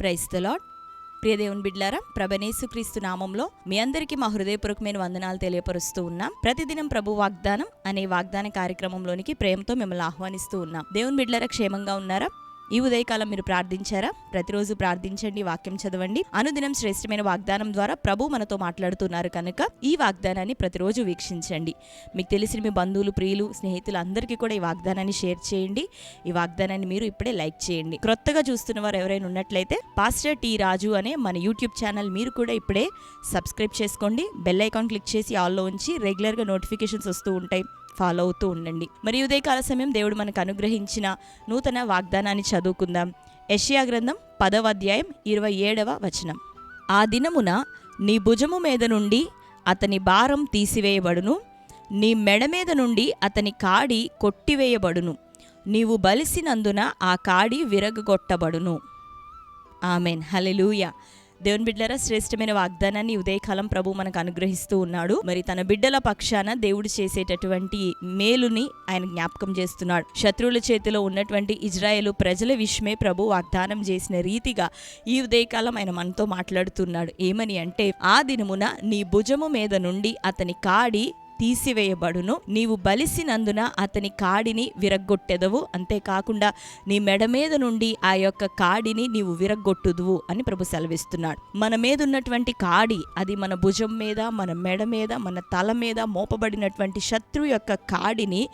Price the lord ప్రియ దేవుని బిడ్లారా ప్రభనేసుక్రీస్తు నామంలో మీ అందరికీ మా హృదయపూర్వకమైన వందనాలు తెలియపరుస్తూ ఉన్నాం. ప్రతిదినం ప్రభు వాగ్దానం అనే వాగ్దాన కార్యక్రమంలోనికి ప్రేమతో మిమ్మల్ని ఆహ్వానిస్తూ ఉన్నాం. దేవుని బిడ్లారా క్షేమంగా ఉన్నారా? ఈ ఉదయకాలం మీరు ప్రార్థించారా? ప్రతిరోజు ప్రార్థించండి వాక్యం చదవండి. అనుదినం శ్రేష్టమైన వాగ్దానం ద్వారా ప్రభు మనతో మాట్లాడుతున్నారు కనుక ఈ వాగ్దానాన్ని ప్రతిరోజు వీక్షించండి. మీకు తెలిసిన మీ బంధువులు ప్రియులు స్నేహితులు అందరికీ కూడా ఈ వాగ్దానాన్ని షేర్ చేయండి. ఈ వాగ్దానాన్ని మీరు ఇప్పుడే లైక్ చేయండి. క్రొత్తగా చూస్తున్న వారు ఎవరైనా ఉన్నట్లయితే పాస్టర్ టీ రాజు అనే మన యూట్యూబ్ ఛానల్ మీరు కూడా ఇప్పుడే సబ్స్క్రైబ్ చేసుకోండి. బెల్ ఐకాన్ క్లిక్ చేసి ఆల్లో ఉంచి రెగ్యులర్గా నోటిఫికేషన్స్ వస్తూ ఉంటాయి. ఫాలో అవుతూ ఉండండి. మరి ఉదయకాల సమయం దేవుడు మనకు అనుగ్రహించిన నూతన వాగ్దానాన్ని చదువుకుందాం. యషియా గ్రంథం పదవ అధ్యాయం ఇరవై ఏడవ వచనం. ఆ దినమున నీ భుజము మీద నుండి అతని భారం తీసివేయబడును. నీ మెడ మీద నుండి అతని కాడి కొట్టివేయబడును. నీవు బలిసినందున ఆ కాడి విరగగొట్టబడును. ఆమెన్. హలెలూయ దేవుని బిడ్డల శ్రేష్టమైన వాగ్దానాన్ని ఉదయకాలం ప్రభు మనకు అనుగ్రహిస్తూ ఉన్నాడు. మరి తన బిడ్డల పక్షాన దేవుడు చేసేటటువంటి మేలుని ఆయన జ్ఞాపకం చేస్తున్నాడు. శత్రువుల చేతిలో ఉన్నటువంటి ఇజ్రాయేలు ప్రజల విషయమే ప్రభు వాగ్దానం చేసిన రీతిగా ఈ ఉదయకాలం ఆయన మనతో మాట్లాడుతున్నాడు. ఏమని అంటే ఆ దినమున నీ భుజము మీద నుండి అతని కాడి తీసివేయబడును. నీవు బలిసినందున అతని కాడిని విరగ్గొట్టెదవు. అంతేకాకుండా నీ మెడ మీద నుండి ఆ యొక్క కాడిని నీవు విరగ్గొట్టుదువు అని ప్రభు సెలవిస్తున్నాడు. మన మీద ఉన్నటువంటి కాడి అది మన భుజం మీద మన మెడ మీద మన తల మీద మోపబడినటువంటి శత్రు యొక్క కాడిని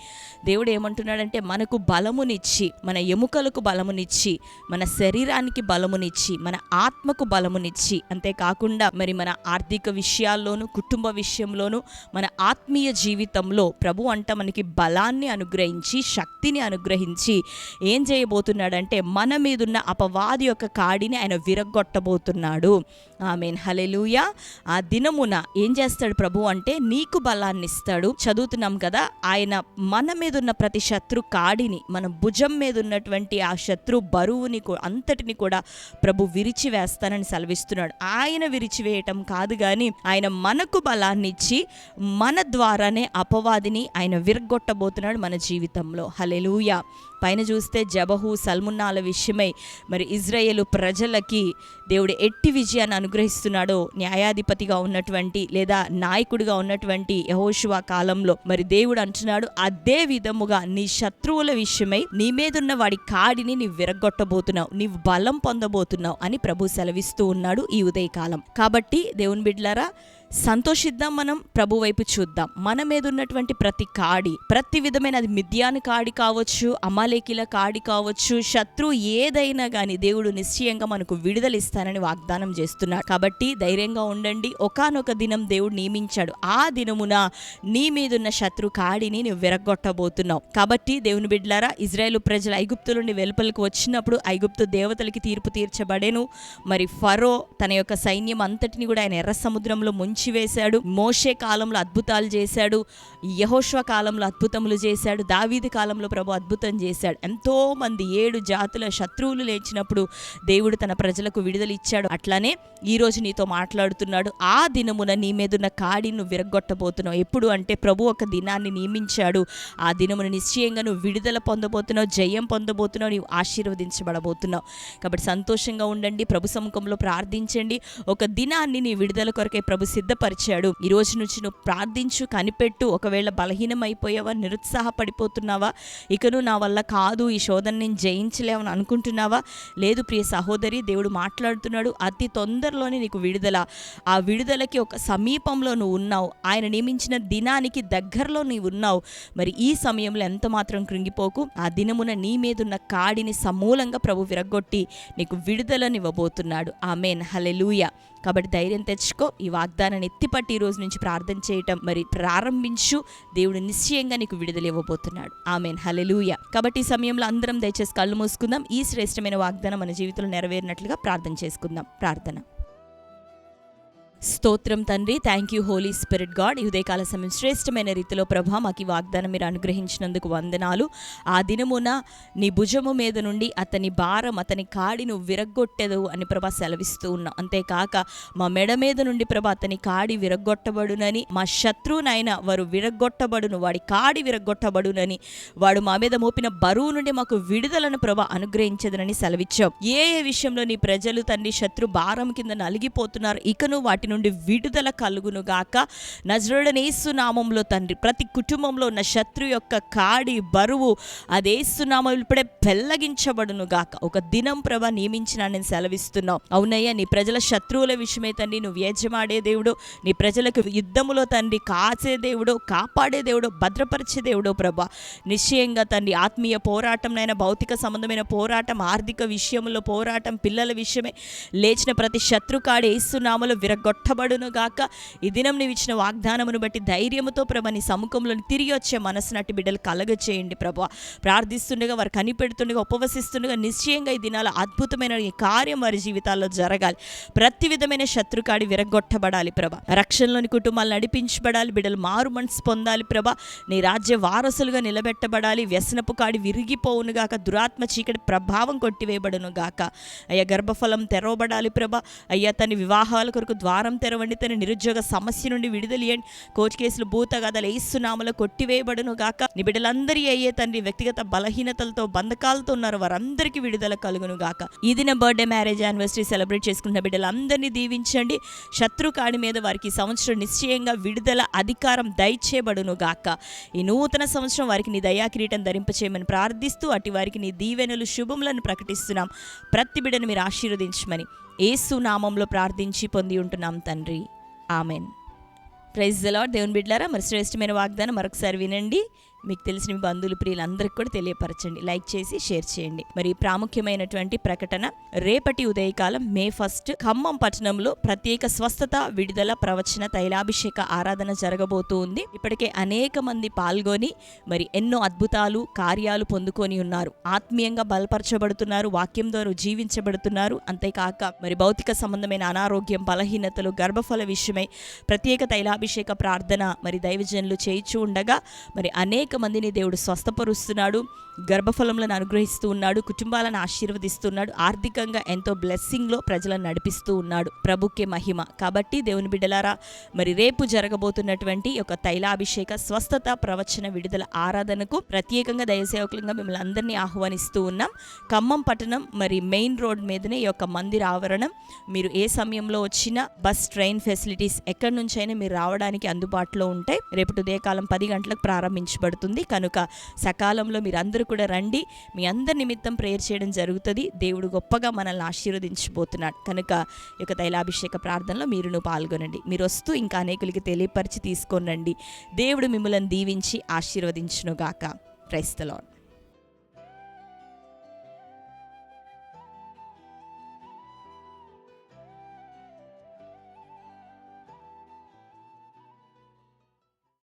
దేవుడు ఏమంటున్నాడంటే మనకు బలమునిచ్చి మన ఎముకలకు బలమునిచ్చి మన శరీరానికి బలమునిచ్చి మన ఆత్మకు బలమునిచ్చి అంతేకాకుండా మరి మన ఆర్థిక విషయాల్లోనూ కుటుంబ విషయంలోనూ మన ఆత్మ ఆత్మీయ జీవితంలో ప్రభు అంట మనకి బలాన్ని అనుగ్రహించి శక్తిని అనుగ్రహించి ఏం చేయబోతున్నాడంటే మన మీదున్న అపవాది యొక్క కాడిని ఆయన విరగొట్టబోతున్నాడు ఆమెన్. హలెలూయ ఆ దినమున ఏం చేస్తాడు ప్రభు అంటే నీకు బలాన్ని ఇస్తాడు. చదువుతున్నాం కదా ఆయన మన మీద ఉన్న ప్రతి శత్రు కాడిని మన భుజం మీద ఉన్నటువంటి ఆ శత్రు బరువుని అంతటిని కూడా ప్రభు విరిచి వేస్తానని సెలవిస్తున్నాడు. ఆయన విరిచివేయటం కాదు కానీ ఆయన మనకు బలాన్ని ఇచ్చి మన ద్వారా ద్వారానే అపవాదిని ఆయన విరగొట్టబోతున్నాడు మన జీవితంలో. హలెలూయ పైన చూస్తే జబహు సల్మున్నాల విషయమై మరి ఇజ్రాయేలు ప్రజలకి దేవుడు ఎట్టి విజయాన్ని అనుగ్రహిస్తున్నాడో న్యాయాధిపతిగా ఉన్నటువంటి లేదా నాయకుడిగా ఉన్నటువంటి యహోషువా కాలంలో మరి దేవుడు అంటున్నాడు అదే విధముగా నీ శత్రువుల విషయమై నీ మీదున్న వాడి కాడిని నీ విరగొట్టబోతున్నావు నీవు బలం పొందబోతున్నావు అని ప్రభు సెలవిస్తూ ఉన్నాడు ఈ ఉదయకాలం. కాబట్టి దేవుని బిడ్లారా సంతోషిద్దాం మనం ప్రభు వైపు చూద్దాం. మన మీద ఉన్నటువంటి ప్రతి కాడి ప్రతి విధమైన అది మిథ్యాని కాడి కావచ్చు అమాలేకిల కాడి కావచ్చు శత్రు ఏదైనా కానీ దేవుడు నిశ్చయంగా మనకు విడుదలిస్తానని వాగ్దానం చేస్తున్నాడు. కాబట్టి ధైర్యంగా ఉండండి. ఒకానొక దినం దేవుడు నియమించాడు. ఆ దినమున నీ మీదున్న శత్రు కాడిని నువ్వు విరగొట్టబోతున్నావు. కాబట్టి దేవుని బిడ్లారా ఇజ్రాయేల్ ప్రజలు ఐగుప్తు నుండి వెలుపలకు వచ్చినప్పుడు ఐగుప్తు దేవతలకి తీర్పు తీర్చబడేను. మరి ఫరో తన యొక్క సైన్యం అంతటిని కూడా ఆయన ఎర్ర సముద్రంలో ముంచి ముంచివేశాడు మోషే కాలంలో అద్భుతాలు చేశాడు. యహోష్వ కాలంలో అద్భుతములు చేశాడు. దావీది కాలంలో ప్రభు అద్భుతం చేశాడు. ఎంతోమంది ఏడు జాతుల శత్రువులు లేచినప్పుడు దేవుడు తన ప్రజలకు విడుదల ఇచ్చాడు. అట్లానే ఈ రోజు నీతో మాట్లాడుతున్నాడు. ఆ దినమున నీ మీదున్న కాడిను విరగొట్టబోతున్నావు ఎప్పుడు అంటే ప్రభు ఒక దినాన్ని నియమించాడు. ఆ దినమున నిశ్చయంగా నువ్వు విడుదల పొందబోతున్నావు. జయం పొందబోతున్నావు. నీవు ఆశీర్వదించబడబోతున్నావు. కాబట్టి సంతోషంగా ఉండండి. ప్రభు సముఖంలో ప్రార్థించండి. ఒక దినాన్ని నీ విడుదల కొరకే ప్రభు సిద్ధపరిచాడు. ఈ రోజు నుంచి నువ్వు ప్రార్థించు కనిపెట్టు ఒకవేళ బలహీనమైపోయావా నిరుత్సాహపడిపోతున్నావా ఇకను నా వల్ల కాదు ఈ శోధన నేను జయించలేమని అనుకుంటున్నావా? లేదు ప్రియ సహోదరి దేవుడు మాట్లాడుతున్నాడు అతి తొందరలోనే నీకు విడుదల. ఆ విడుదలకి ఒక సమీపంలో నువ్వు ఉన్నావు. ఆయన నియమించిన దినానికి దగ్గరలో నీవు ఉన్నావు. మరి ఈ సమయంలో ఎంత మాత్రం కృంగిపోకు. ఆ దినమున నీ మీదున్న కాడిని సమూలంగా ప్రభు విరగొట్టి నీకు విడుదలనివ్వబోతున్నాడు. ఆమెన్. హలెలూయ కాబట్టి ధైర్యం తెచ్చుకో. ఈ వాగ్దానాన్ని ఎత్తిపట్టి ఈ రోజు నుంచి ప్రార్థన చేయటం మరి ప్రారంభించు. దేవుడు నిశ్చయంగా నీకు విడుదల ఇవ్వబోతున్నాడు. ఆమెన్. హలెలూయ కాబట్టి ఈ సమయంలో అందరం దయచేసి కళ్ళు మూసుకుందాం. ఈ శ్రేష్టమైన వాగ్దానం మన జీవితంలో నెరవేరినట్లుగా ప్రార్థన చేసుకుందాం. ప్రార్థన. స్తోత్రం తండ్రి. Thank you holy spirit God ఈ ఉదయకాల సమయం శ్రేష్టమైన రీతిలో ప్రభా మాకు ఈ వాగ్దానం మీరు అనుగ్రహించినందుకు వందనాలు. ఆ దినమున నీ భుజము మీద నుండి అతని భారం అతని కాడిను విరగ్గొట్టదు విరగ్గొట్టెదు అని ప్రభా సెలవిస్తూ ఉన్నా. అంతేకాక మా మెడ మీద నుండి ప్రభా అతని కాడి విరగ్గొట్టబడునని మా శత్రువునైనా వారు విరగ్గొట్టబడును వాడి కాడి విరగ్గొట్టబడునని వాడు మా మీద మోపిన బరువు నుండి మాకు విడుదలను ప్రభా అనుగ్రహించదనని సెలవిచ్చాం. ఏ ఏ విషయంలో నీ ప్రజలు తండ్రి శత్రు భారం కింద నలిగిపోతున్నారు ఇకను వాటి నుండి విడుదల కలుగును గాక. నజరుడనేసునామంలో తండ్రి ప్రతి కుటుంబంలో ఉన్న శత్రు యొక్క కాడి బరువు అదేసునామం ఇప్పుడే పెల్లగించబడును గాక. ఒక దినం ప్రభ నియమించిన నేను సెలవిస్తున్నావు. అవునయ్యా నీ ప్రజల శత్రువుల విషయమే తండ్రి నువ్వు వ్యజమాడే దేవుడు. నీ ప్రజలకు యుద్ధములో తండ్రి కాచే దేవుడు కాపాడే దేవుడు భద్రపరిచే దేవుడు ప్రభ. నిశ్చయంగా తండ్రి ఆత్మీయ పోరాటంనైనా భౌతిక సంబంధమైన పోరాటం ఆర్థిక విషయంలో పోరాటం పిల్లల విషయమే లేచిన ప్రతి శత్రుకాడు ఏసునామలు విరగొట్ట గాక. ఈ దినం నీవు ఇచ్చిన వాగ్దానమును బట్టి ధైర్యముతో ప్రభ నీ సముఖంలో తిరిగి వచ్చే మనసు నటి బిడ్డలు కలగ చేయండి ప్రభా. ప్రార్థిస్తుండగా వారు కనిపెడుతుండగా ఉపవసిస్తుండగా నిశ్చయంగా ఈ దినాల అద్భుతమైన ఈ కార్యం వారి జీవితాల్లో జరగాలి. ప్రతి విధమైన శత్రుకాడి విరగొట్టబడాలి ప్రభ. రక్షణలోని కుటుంబాలు నడిపించబడాలి బిడ్డలు మారు మనసు పొందాలి ప్రభ. నీ రాజ్య వారసులుగా నిలబెట్టబడాలి వ్యసనపు కాడి విరిగిపోవును గాక దురాత్మ చీకటి ప్రభావం కొట్టివేయబడును గాక. అయ్యా గర్భఫలం తెరవబడాలి ప్రభ. అయ్యా తన వివాహాల కొరకు ద్వారం తెరవండి. తన నిరుద్యోగ సమస్య నుండి విడుదలయండి కోర్టు కేసులు భూతగాథలు గదలు కొట్టివేయబడును గాక. నీ బిడ్డలందరి అయ్యే తండ్రి వ్యక్తిగత బలహీనతలతో బంధకాలతో ఉన్నారు. వారందరికీ విడుదల కలుగును గాక. ఈ దిన బర్త్డే మ్యారేజ్ యానివర్సరీ సెలబ్రేట్ చేసుకున్న బిడ్డలందరినీ దీవించండి. శత్రు కాడి మీద వారికి సంవత్సరం నిశ్చయంగా విడుదల అధికారం దయచేయబడును గాక. ఈ నూతన సంవత్సరం వారికి నీ దయా కిరీటం ధరింపచేయమని ప్రార్థిస్తూ అటు వారికి నీ దీవెనలు శుభములను ప్రకటిస్తున్నాం. ప్రతి బిడ్డను మీరు ఆశీర్వదించమని. ఏసు నామంలో ప్రార్థించి పొంది ఉంటున్నాం తండ్రి. ఆమెన్. ప్రైజ్ లాడ్ దేవుని బిడ్లారా మరి శ్రేష్టమైన వాగ్దానం మరొకసారి వినండి. మీకు తెలిసిన బంధువులు ప్రియులందరికీ కూడా తెలియపరచండి. లైక్ చేసి షేర్ చేయండి. మరి ప్రాముఖ్యమైనటువంటి ప్రకటన రేపటి ఉదయకాలం మే ఫస్ట్ ఖమ్మం పట్టణంలో ప్రత్యేక స్వస్థత విడుదల ప్రవచన తైలాభిషేక ఆరాధన జరగబోతూ ఉంది ఇప్పటికే అనేక మంది పాల్గొని మరి ఎన్నో అద్భుతాలు కార్యాలు పొందుకొని ఉన్నారు. ఆత్మీయంగా బలపరచబడుతున్నారు వాక్యం ద్వారా జీవించబడుతున్నారు. అంతేకాక మరి భౌతిక సంబంధమైన అనారోగ్యం బలహీనతలు గర్భఫల విషయమై ప్రత్యేక తైలాభిషేక ప్రార్థన మరి దైవజనులు చేయిచూ ఉండగా మరి అనేక మందిని దేవుడు స్వస్థపరుస్తున్నాడు గర్భఫలములను అనుగ్రహిస్తూ ఉన్నాడు కుటుంబాలను ఆశీర్వదిస్తున్నాడు ఆర్థికంగా ఎంతో బ్లెస్సింగ్లో ప్రజలను నడిపిస్తూ ఉన్నాడు. ప్రభుకే మహిమ. కాబట్టి దేవుని బిడ్డలారా మరి రేపు జరగబోతున్నటువంటి ఒక తైలాభిషేక స్వస్థత ప్రవచన విడుదల ఆరాధనకు ప్రత్యేకంగా దయసేవకులంగా మిమ్మల్ని అందరినీ ఆహ్వానిస్తూ ఉన్నాం. ఖమ్మం పట్టణం మరి మెయిన్ రోడ్ మీదనే ఈ యొక్క మందిర ఆవరణం. మీరు ఏ సమయంలో వచ్చినా బస్ ట్రైన్ ఫెసిలిటీస్ ఎక్కడి నుంచైనా మీరు రావడానికి అందుబాటులో ఉంటాయి రేపు ఉదయకాలం పది గంటలకు ప్రారంభించబడుతుంది. కనుక సకాలంలో మీరందరూ కూడా రండి. మీ అందరి నిమిత్తం ప్రేయర్ చేయడం జరుగుతుంది. దేవుడు గొప్పగా మనల్ని ఆశీర్వదించబోతున్నాడు కనుక ఈ యొక్క తైలాభిషేక ప్రార్థనలో మీరును పాల్గొనండి. మీరు వస్తూ ఇంకా అనేకులకి తెలియపరిచి తీసుకొనండి దేవుడు మిమ్మల్ని దీవించి ఆశీర్వదించునుగాక. క్రైస్తలాడ్